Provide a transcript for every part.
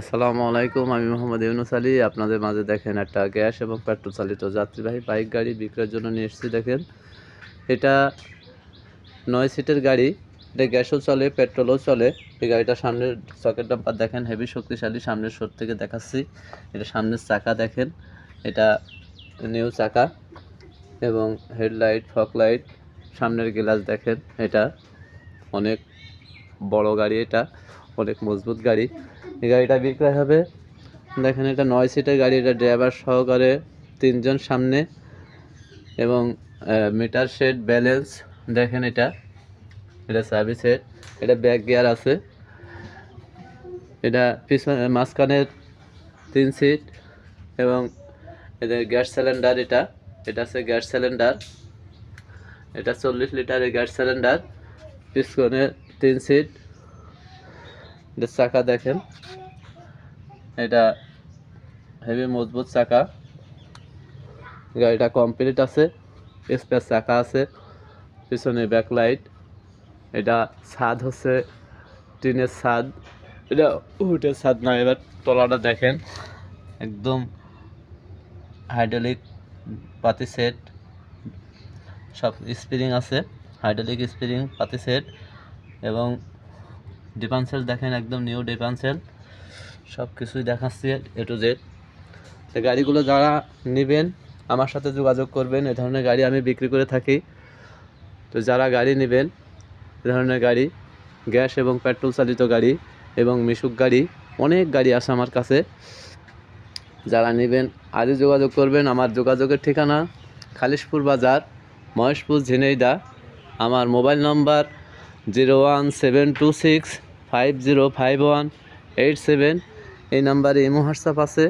আসসালামু আলাইকুম, আমি মোহাম্মদ ইউনুস আলী। আপনাদের মাঝে দেখেন একটা গ্যাস এবং পেট্রোল চালিত যাত্রীবাহী বাইক গাড়ি বিক্রয়ের জন্য নিয়ে এসেছি, দেখেন। এটা নয় সিটের গাড়ি, এটা গ্যাসও চলে, পেট্রোলও চলে। এই গাড়িটা সামনের সকেট ডাম্পার দেখেন, হেভি শক্তিশালী, সামনের শোর থেকে দেখাচ্ছি। এটা সামনের চাকা দেখেন, এটা নিউ চাকা এবং হেডলাইট ফক লাইট, সামনের গ্লাস দেখেন, এটা অনেক বড় গাড়ি এটা, অনেক মজবুত গাড়ি। এই গাড়িটা বিক্রয় হবে। দেখেন এটা নয় সিটের গাড়ি, এটা ড্রাইভার সহকারে তিনজন সামনে এবং মিটার সেট ব্যালেন্স দেখেন এটা। এটা সার্ভিস হেড এটা ব্যাক গিয়ার আছে। এটা পিছনে মাঝখানের তিন সিট এবং এটা গ্যাস সিলিন্ডার এটা। এটা আছে গ্যাস সিলিন্ডার এটা চল্লিশ লিটারের গ্যাস সিলিন্ডার পিছনে তিন সিট চাকা দেখেন। এটা হেভি মজবুত চাকা। গাড়িটা কমপ্লিট আছে স্পেস চাকা আছে, পিছনে ব্যাকলাইট এটা ছাদ হচ্ছে, টিনের ছাদ। এটা উটের ছাদ না, এবার তলাটা দেখেন, একদম হাইড্রোলিক পাতি সেট সব স্প্রিং আছে হাইড্রোলিক স্প্রিং পাতি সেট এবং ডিপানসেল দেখেন, একদম নিউ ডিপানসেল সব কিছুই দেখাচ্ছি এ টু জেড তো গাড়িগুলো যারা নেবেন, আমার সাথে যোগাযোগ করবেন, এ ধরনের গাড়ি আমি বিক্রি করে থাকি। তো যারা গাড়ি নেবেন, এ ধরনের গাড়ি, গ্যাস এবং পেট্রোল চালিত গাড়ি এবং মিশুক গাড়ি, অনেক গাড়ি আছে আমার কাছে। যারা নেবেন, আজই যোগাযোগ করবেন। আমার যোগাযোগের ঠিকানা খালিশপুর বাজার, মহেশপুর, ঝিনাইদা। আমার mobile number zero one seven two six five zero five one eight seven. এই নাম্বারে ইমো হোয়াটসঅ্যাপ আছে,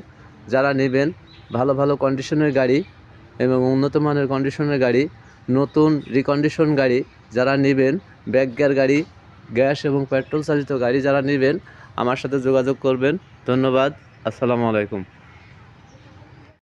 যারা নেবেন, ভালো ভালো কন্ডিশনের গাড়ি এবং উন্নত মানের কন্ডিশনের গাড়ি, নতুন রিকন্ডিশন গাড়ি যারা নেবেন ব্যাক গিয়ার গাড়ি, গ্যাস এবং পেট্রোল চালিত গাড়ি যারা নেবেন, আমার সাথে যোগাযোগ করবেন। ধন্যবাদ, আসসালামু আলাইকুম।